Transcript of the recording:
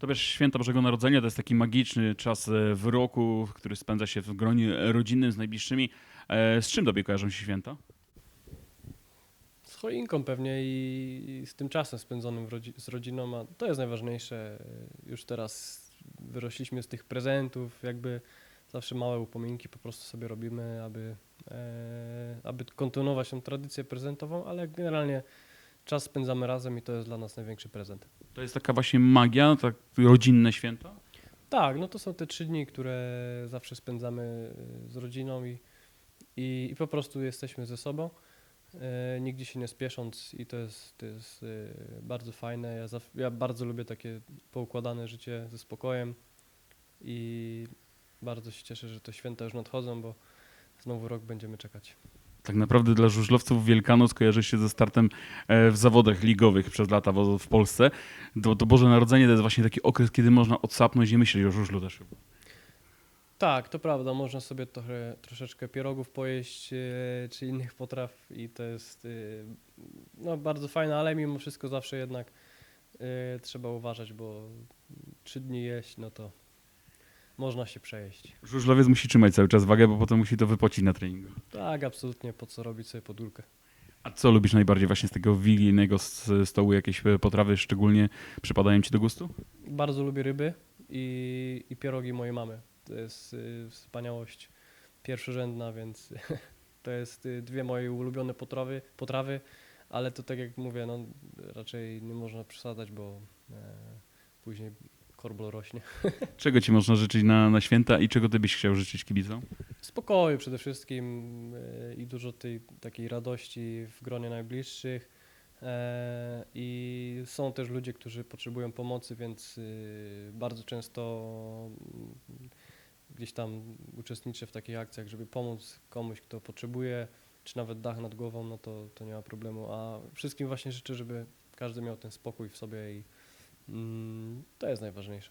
To wiesz, święta Bożego Narodzenia to jest taki magiczny czas e, w roku, który spędza się w gronie rodzinnym z najbliższymi. E, Z czym tobie kojarzą się święta? Z choinką pewnie i, z tym czasem spędzonym z rodziną, a to jest najważniejsze. Już teraz wyrośliśmy z tych prezentów, jakby zawsze małe upominki po prostu sobie robimy, aby, e, aby kontynuować tą tradycję prezentową, ale generalnie czas spędzamy razem i to jest dla nas największy prezent. To jest taka właśnie magia, tak rodzinne święta? Tak, no to są te trzy dni, które zawsze spędzamy y, z rodziną i, i, i po prostu jesteśmy ze sobą, e, nigdzie się nie spiesząc i to jest, to jest y, bardzo fajne. Ja, zaf- ja bardzo lubię takie poukładane życie ze spokojem i bardzo się cieszę, że te święta już nadchodzą, bo znowu rok będziemy czekać. Tak naprawdę dla żużlowców Wielkanoc kojarzy się ze startem e, w zawodach ligowych przez lata w Polsce. To, to Boże Narodzenie to jest właśnie taki okres, kiedy można odsapnąć i myśleć o żużlu też. Tak, to prawda. Można sobie trochę, troszeczkę pierogów pojeść e, czy innych potraw i to jest e, no, bardzo fajne, ale mimo wszystko zawsze jednak trzeba uważać, bo trzy dni jeść, no to można się przejeść. Żużlowiec musi trzymać cały czas wagę, bo potem musi to wypocić na treningu. Tak, absolutnie, po co robić sobie podórkę. A co lubisz najbardziej właśnie z tego wigilijnego stołu? Jakieś e, potrawy szczególnie przypadają ci do gustu? Bardzo lubię ryby i, i pierogi mojej mamy. To jest y, wspaniałość pierwszorzędna, więc to jest y, dwie moje ulubione potrawy, potrawy, ale to tak jak mówię, no, raczej nie można przesadzać, bo e, później korbol rośnie. Czego ci można życzyć na, na święta i czego ty byś chciał życzyć kibicom? Spokoju przede wszystkim e, i dużo tej takiej radości w gronie najbliższych. E, I są też ludzie, którzy potrzebują pomocy, więc y, bardzo często mm, gdzieś tam uczestniczę w takich akcjach, żeby pomóc komuś, kto potrzebuje, czy nawet dach nad głową, no to, to nie ma problemu. A wszystkim właśnie życzę, żeby każdy miał ten spokój w sobie i to jest najważniejsze.